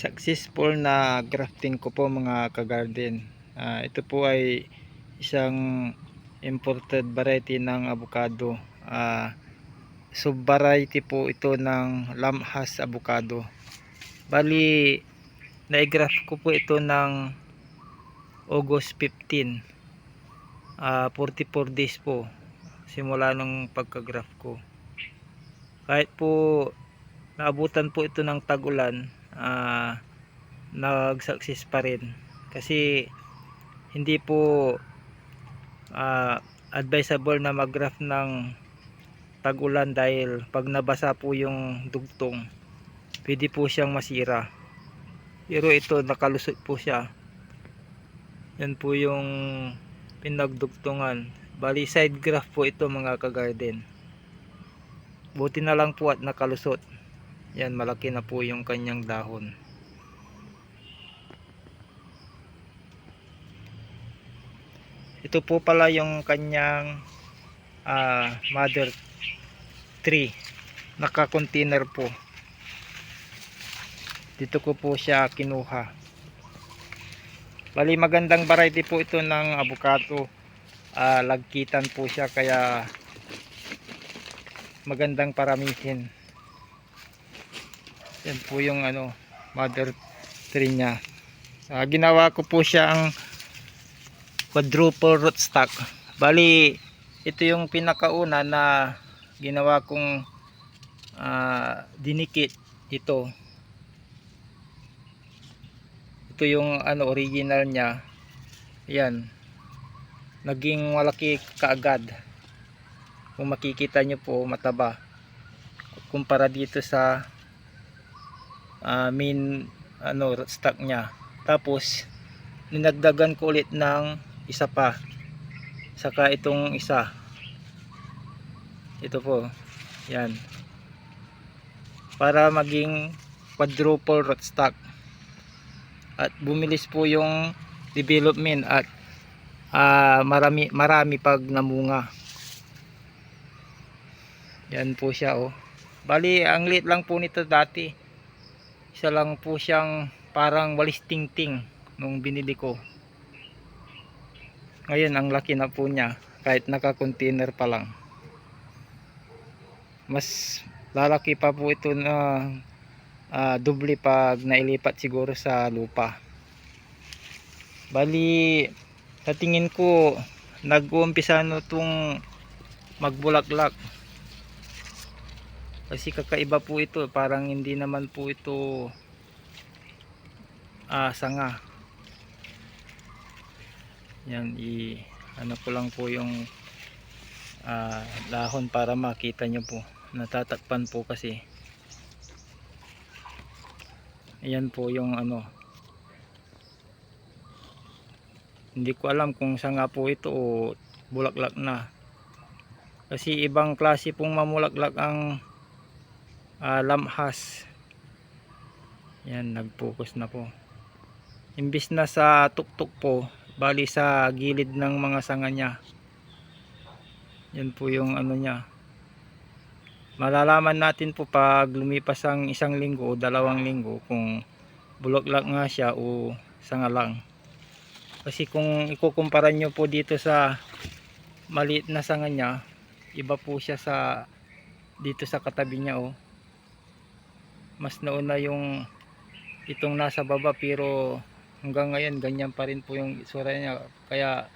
successful na grafting ko po mga kagarden. Ah, ito po ay isang imported variety ng avocado. Ah, sub variety po ito ng lamhas avocado. Bali, na-graft ko po ito ng August 15. Ah, 44 days po simula nung pagka-graft ko. Kahit po naabutan po ito ng tag-ulan, ah, nag-success pa rin. Kasi hindi po ah, advisable na mag-graft ng tag-ulan dahil pag nabasa po yung dugtong, pwede po siyang masira. Pero ito nakalusot po siya. Yan po yung pinagdugtungan. Bali side graft po ito mga kagarden. Buti na lang po at nakalusot. Yan malaki na po yung kanyang dahon. Ito po pala yung kanyang ah, mother tree. Naka-container po. Dito ko po siya kinuha. Bali magandang variety po ito ng avocado. Ah, lagkitan po siya kaya magandang paramihin. Yan po yung ano, mother tree niya. Ah, ginawa ko po siya ang quadruple rootstock. Bali, ito yung pinakauna na ginawa kong ah, dinikit ito. Ito yung ano original niya. Yan. Naging malaki kaagad. Kung makikita nyo po, mataba. Kumpara dito sa ah, main ano rootstock niya. Tapos ninagdagan ko ulit ng isa pa. Saka itong isa. Ito po. Yan. Para maging quadruple rootstock. At bumilis po yung development at ah, marami marami pag namunga. Yan po siya oh. Bali, ang liit lang po nito dati. Isa lang po siyang parang walis ting-ting nung binili ko. Ngayon, ang laki na po niya kahit naka-container pa lang. Mas lalaki pa po ito na ah, doble pag nailipat siguro sa lupa. Bali, sa tingin ko, nag-uumpisa no itong magbulaklak. Kasi kakaiba po ito, parang hindi naman po ito ah, sanga. Yan, i ano ko lang po yung ah, dahon para makita nyo po. Natatakpan po kasi. Ayan po yung ano. Hindi ko alam kung sanga po ito o bulaklak na. Kasi ibang klase pong mamulaklak ang ah, lamhas. Yan, nag-focus na po. Imbis na sa tuktok po, bali sa gilid ng mga sanga niya. Yan po yung ano niya. Malalaman natin po pag lumipas ang isang linggo o dalawang linggo kung bulaklak nga siya o sanga lang. Kasi kung ikukumpara nyo po dito sa maliit na sanga niya, iba po siya sa dito sa katabi niya oh. Mas nauna yung itong nasa baba pero hanggang ngayon ganyan pa rin po yung itsura niya. Kaya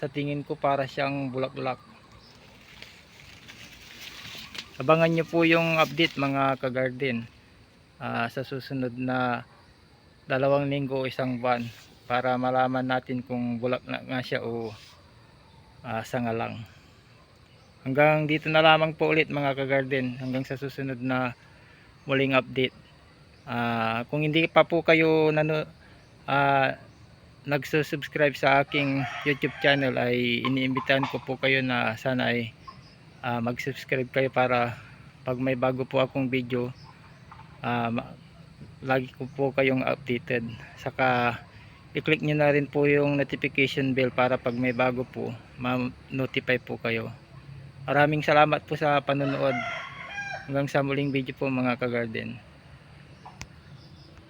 sa tingin ko para siyang bulaklak. Abangan nyo po yung update mga kagarden Ah, sa susunod na dalawang linggo isang buwan para malaman natin kung bulaklak nga siya o ah, sanga lang. Hanggang dito na lamang po ulit mga kagarden. Hanggang sa susunod na muling update. Ah, kung hindi pa po kayo nano, ah, nagsusubscribe sa aking YouTube channel ay iniimbitahan ko po kayo na sana ay ah, mag-subscribe kayo para pag may bago po akong video ma- lagi ko po kayong updated. Saka i-click nyo na rin po yung notification bell para pag may bago po ma-notify po kayo. Maraming salamat po sa panonood hanggang sa muling video po mga kagarden